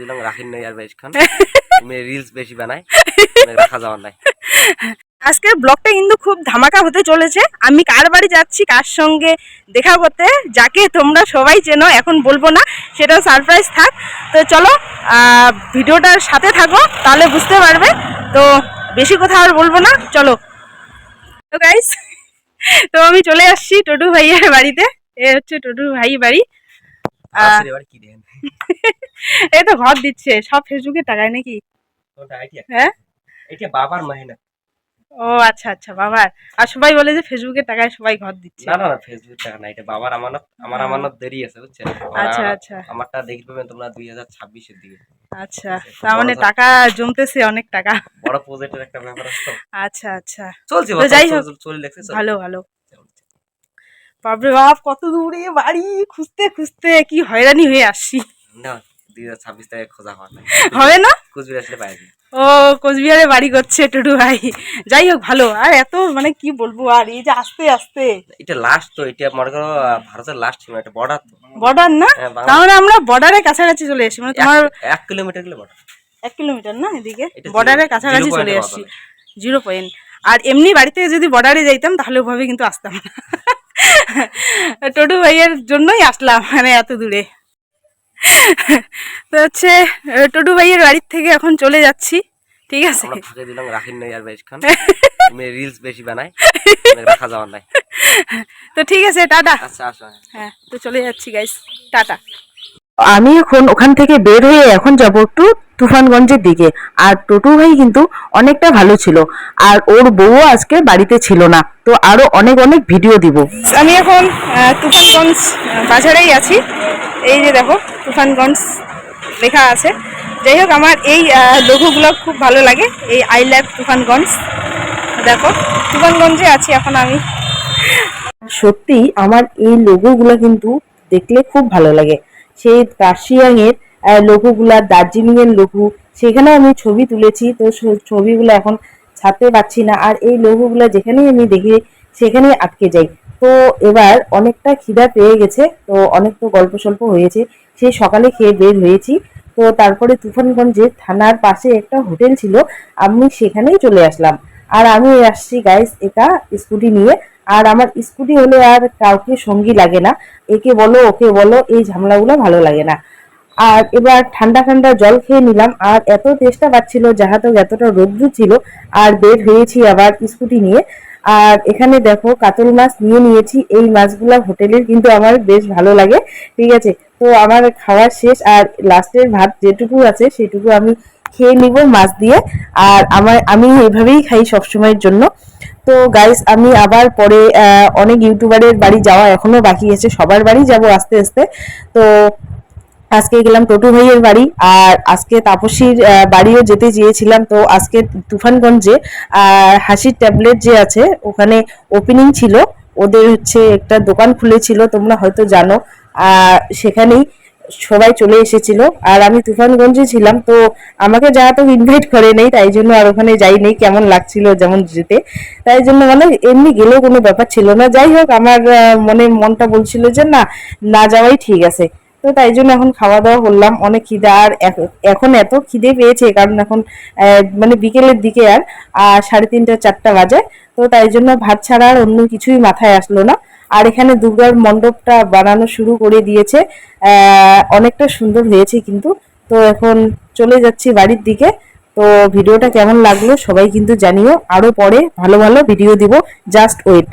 দিলাম রাখিন নাই আর তুমি রিলস বেশি বানাই রাখা যাওয়ার নাই। আজকের ব্লগটা কিন্তু খুব ধামাকা হতে চলেছে। আমি কার বাড়ি যাচ্ছি কার সঙ্গে দেখা করতে যাকে তোমরা সবাই চেনো এখন বলব না সেটা সারপ্রাইজ থাক। তো চলো ভিডিওটার সাথে থাকো তাহলে বুঝতে পারবে। তো বেশি কথা আর বলব না চলো। তো গাইস তো আমি চলে আসছি টটু ভাইয়ের বাড়িতে। এ হচ্ছে টটু ভাই বাড়ি। এই তো ঘর দিচ্ছে সব ফেসবুকে টাকায় নাকি? হ্যাঁ? এটা বাবার মেহনত ও আচ্ছা আচ্ছা বাবার। আর সবাই বলে যে ফেসবুকের টাকায় সবাই ঘর দিচ্ছে। না না না ফেসবুক টাকা না এটা বাবার আমানত। আমার আমানত দেরি আছে বুঝছেন? আচ্ছা আচ্ছা। আমারটা দেখতে পাবেন তোমরা দুই হাজার ছাব্বিশের দিকে। আচ্ছা তার মানে টাকা জমতেছে অনেক টাকা। বড় প্রজেক্টের একটা ব্যাপার আছে আচ্ছা আচ্ছা। চলছে যাই হোক, চলে চল। ভালো ভালো। বাপরে বাপ কত দূরে বাড়ি খুঁজতে খুঁজতে কি হয়রানি হয়ে আসছি। না দুই হাজার ছাব্বিশ থেকে খোঁজা হবে না? কুচবিহার আসলে ও কোচবিহারে বাড়ি করছে টুটু ভাই। যাই হোক ভালো। আর এত মানে কি বলব আর এই যে আস্তে আস্তে। এটা লাস্ট তো এটা মনে করো ভারতের লাস্ট সীমা এটা বর্ডার তো। বর্ডার না? হ্যাঁ, তাহলে আমরা বর্ডারের কাছাকাছি চলে এসেছি মানে তোমার এক- কিলোমিটার গেলে বর্ডার এক কিলোমিটার না এদিকে? বর্ডারের কাছাকাছি চলে আসছি জিরো পয়েন্ট আর এমনি বাড়িতে যদি বর্ডারে যাইতাম তাহলে ওভাবে কিন্তু আসতাম না। টোটু ভাইয়ের জন্যই আসলাম মানে এত দূরে। তো হচ্ছে টোটু ভাইয়ের বাড়ির থেকে এখন চলে যাচ্ছি ঠিক আছে? আমরা ফাঁকে দিলাম রাখিন নাই আর বেশখান রিলস বেশি বানাই রাখা যাওয়ার নাই। তো ঠিক আছে টাটা। আচ্ছা আসো হ্যাঁ। তো চলে যাচ্ছি গাইস টাটা। আমি এখন ওখান থেকে বের হয়ে এখন যাব একটু তুফানগঞ্জের দিকে। আর টোটু ভাই কিন্তু অনেকটা ভালো ছিল আর ওর বউও আজকে বাড়িতে ছিল না। তো আরও অনেক অনেক ভিডিও দিব। আমি এখন তুফানগঞ্জ বাজারেই আছি। এই যে দেখো, তুফানগঞ্জ লেখা আছে। যাই হোক, আমার এই লঘুগুলো খুব ভালো লাগে। এই আই লাভ তুফানগঞ্জ। দেখো, তুফানগঞ্জে আছি এখন আমি। সত্যি, আমার এই লোগোগুলো কিন্তু দেখলে খুব ভালো লাগে। সেই কার্শিয়াং এর লোগোগুলা দার্জিলিং এর লোগো সেখানে আমি ছবি তুলেছি। তো ছবিগুলো এখন ছাড়তে পারছি না। আর এই লোগোগুলো যেখানেই আমি দেখি, সেখানেই আটকে যাই। তো এবার অনেকটা খিদা পেয়ে গেছে, তো অনেক তো গল্প সল্প হয়েছে। সেই সকালে খেয়ে বের হয়েছি। তো তারপরে তুফানগঞ্জে থানার পাশে একটা হোটেল ছিল, আমি সেখানেই চলে আসলাম। আর আমি আসছি গাইস একা স্কুটি নিয়ে। আর আমার স্কুটি হলে আর কাউকে সঙ্গী লাগে না। একে বলো, ওকে বলো, এই ঝামেলাগুলো ভালো লাগে না। আর এবার ঠান্ডা ঠান্ডা জল খেয়ে নিলাম। আর এত তেষ্টা পাচ্ছিল যাহাতো এতটা রৌদ্র ছিল। আর বের হয়েছি আবার স্কুটি নিয়ে। আর এখানে দেখো কাতল মাছ নিয়ে নিয়েছি। এই মাছগুলো হোটেলের কিন্তু আমার বেশ ভালো লাগে। ঠিক আছে? তো আমার খাওয়া শেষ আর লাস্টের ভাত যেটুকু আছে সেটুকু আমি খেয়ে নিব মাছ দিয়ে। আর আমার, আমি এইভাবেই খাই সবসময়ের জন্য। তো গাইস আমি আবার পরে অনেক ইউটিউবারের বাড়ি যাওয়া এখনও বাকি আছে। সবার বাড়ি যাব আস্তে আস্তে। তো আজকে গেলাম টটু ভাইয়ের বাড়ি, আর আজকে তাপসীর বাড়িও যেতে চেয়েছিলাম। তো আজকে তুফানগঞ্জে হাসির ট্যাবলেট যে আছে, ওখানে ওপেনিং ছিল। ওদের হচ্ছে একটা দোকান খুলেছিল, তোমরা হয়তো জানো। আর সেখানেই সবাই চলে এসেছিল। আর আমি তুফানগঞ্জে ছিলাম, তো আমাকে যারা তো ইনভাইট করে নেই, তাই জন্য আর ওখানে যাই নেই কেমন লাগছিল যেমন যেতে। তাই জন্য মানে এমনি গেলেও কোনো ব্যাপার ছিল না। যাই হোক, আমার মনে মনটা বলছিল যে না না যাওয়াই ঠিক আছে। তো তাই জন্য এখন খাওয়া দাওয়া করলাম। অনেক খিদে। আর এখন এত খিদে পেয়েছে, কারণ এখন মানে বিকেলের দিকে আর আর সাড়ে তিনটা, চারটা বাজে। তো তাই জন্য ভাত ছাড়া আর অন্য কিছুই মাথায় আসলো না। আর এখানে দুর্গার মণ্ডপটা বানানো শুরু করে দিয়েছে। অনেকটা সুন্দর হয়েছে কিন্তু। তো এখন চলে যাচ্ছি বাড়ির দিকে। তো ভিডিওটা কেমন লাগল সবাই কিন্তু জানিও। আরও পরে ভালো ভালো ভিডিও দিব। Just wait.